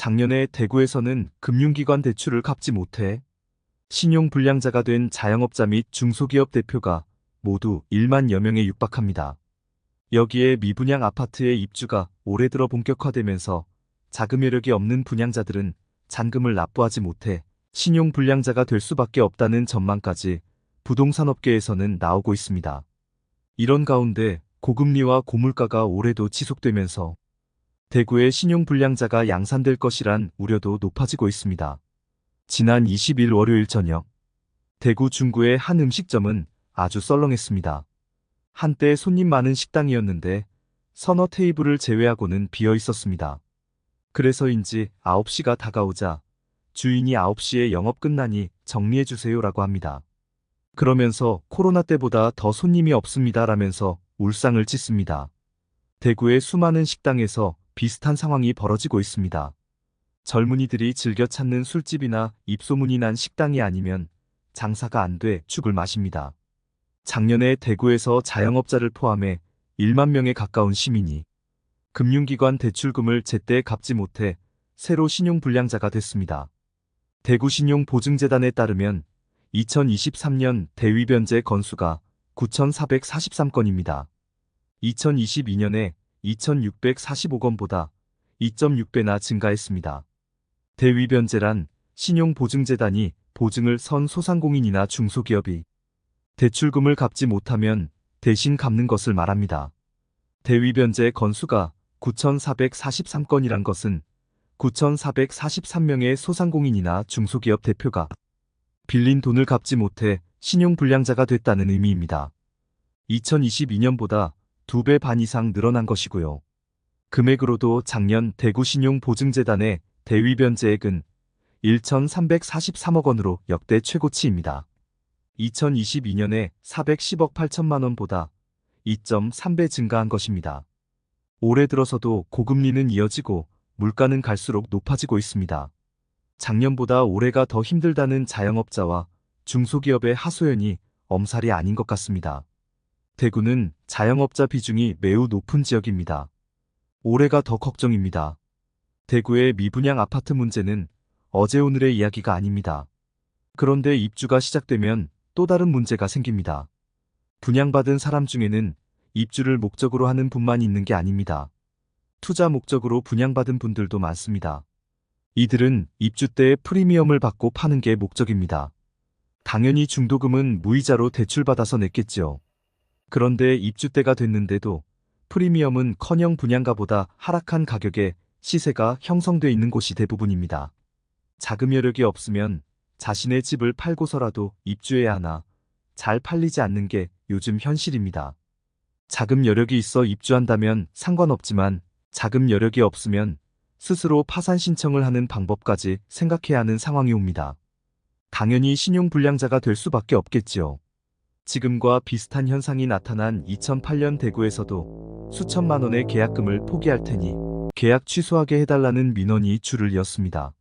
작년에 대구에서는 금융기관 대출을 갚지 못해 신용불량자가 된 자영업자 및 중소기업 대표가 모두 1만여 명에 육박합니다. 여기에 미분양 아파트의 입주가 올해 들어 본격화되면서 자금 여력이 없는 분양자들은 잔금을 납부하지 못해 신용불량자가 될 수밖에 없다는 전망까지 부동산업계에서는 나오고 있습니다. 이런 가운데 고금리와 고물가가 올해도 지속되면서 대구의 신용불량자가 양산될 것이란 우려도 높아지고 있습니다. 지난 20일 월요일 저녁 대구 중구의 한 음식점은 아주 썰렁했습니다. 한때 손님 많은 식당이었는데 서너 테이블을 제외하고는 비어 있었습니다. 그래서인지 9시가 다가오자 주인이 9시에 영업 끝나니 정리해주세요라고 합니다. 그러면서 코로나 때보다 더 손님이 없습니다 라면서 울상을 찢습니다. 대구의 수많은 식당에서 비슷한 상황이 벌어지고 있습니다. 젊은이들이 즐겨 찾는 술집이나 입소문이 난 식당이 아니면 장사가 안 돼 죽을 마십니다. 작년에 대구에서 자영업자를 포함해 1만 명에 가까운 시민이 금융기관 대출금을 제때 갚지 못해 새로 신용불량자가 됐습니다. 대구신용보증재단에 따르면 2023년 대위변제 건수가 9,443건입니다. 2022년에 2,645건보다 2.6배나 증가했습니다. 대위변제란 신용보증재단이 보증을 선 소상공인이나 중소기업이 대출금을 갚지 못하면 대신 갚는 것을 말합니다. 대위변제 건수가 9,443건이란 것은 9,443명의 소상공인이나 중소기업 대표가 빌린 돈을 갚지 못해 신용불량자가 됐다는 의미입니다. 2022년보다 2배 반 이상 늘어난 것이고요. 금액으로도 작년 대구신용보증재단의 대위변제액은 1,343억 원으로 역대 최고치입니다. 2022년에 410억 8천만 원보다 2.3배 증가한 것입니다. 올해 들어서도 고금리는 이어지고 물가는 갈수록 높아지고 있습니다. 작년보다 올해가 더 힘들다는 자영업자와 중소기업의 하소연이 엄살이 아닌 것 같습니다. 대구는 자영업자 비중이 매우 높은 지역입니다. 올해가 더 걱정입니다. 대구의 미분양 아파트 문제는 어제 오늘의 이야기가 아닙니다. 그런데 입주가 시작되면 또 다른 문제가 생깁니다. 분양받은 사람 중에는 입주를 목적으로 하는 분만 있는 게 아닙니다. 투자 목적으로 분양받은 분들도 많습니다. 이들은 입주 때 프리미엄을 받고 파는 게 목적입니다. 당연히 중도금은 무이자로 대출받아서 냈겠지요. 그런데 입주 때가 됐는데도 프리미엄은 커녕 분양가보다 하락한 가격에 시세가 형성돼 있는 곳이 대부분입니다. 자금 여력이 없으면 자신의 집을 팔고서라도 입주해야 하나 잘 팔리지 않는 게 요즘 현실입니다. 자금 여력이 있어 입주한다면 상관없지만 자금 여력이 없으면 스스로 파산 신청을 하는 방법까지 생각해야 하는 상황이 옵니다. 당연히 신용불량자가 될 수밖에 없겠지요. 지금과 비슷한 현상이 나타난 2008년 대구에서도 수천만 원의 계약금을 포기할 테니 계약 취소하게 해달라는 민원이 줄을 이었습니다.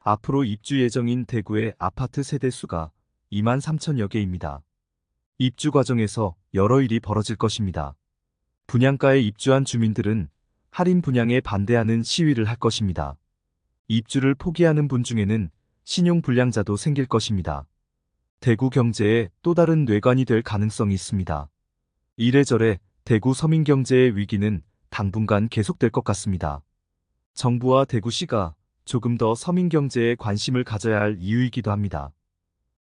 앞으로 입주 예정인 대구의 아파트 세대 수가 2만 3천여 개입니다. 입주 과정에서 여러 일이 벌어질 것입니다. 분양가에 입주한 주민들은 할인 분양에 반대하는 시위를 할 것입니다. 입주를 포기하는 분 중에는 신용 불량자도 생길 것입니다. 대구 경제에 또 다른 뇌관이 될 가능성이 있습니다. 이래저래 대구 서민 경제의 위기는 당분간 계속될 것 같습니다. 정부와 대구시가 조금 더 서민 경제에 관심을 가져야 할 이유이기도 합니다.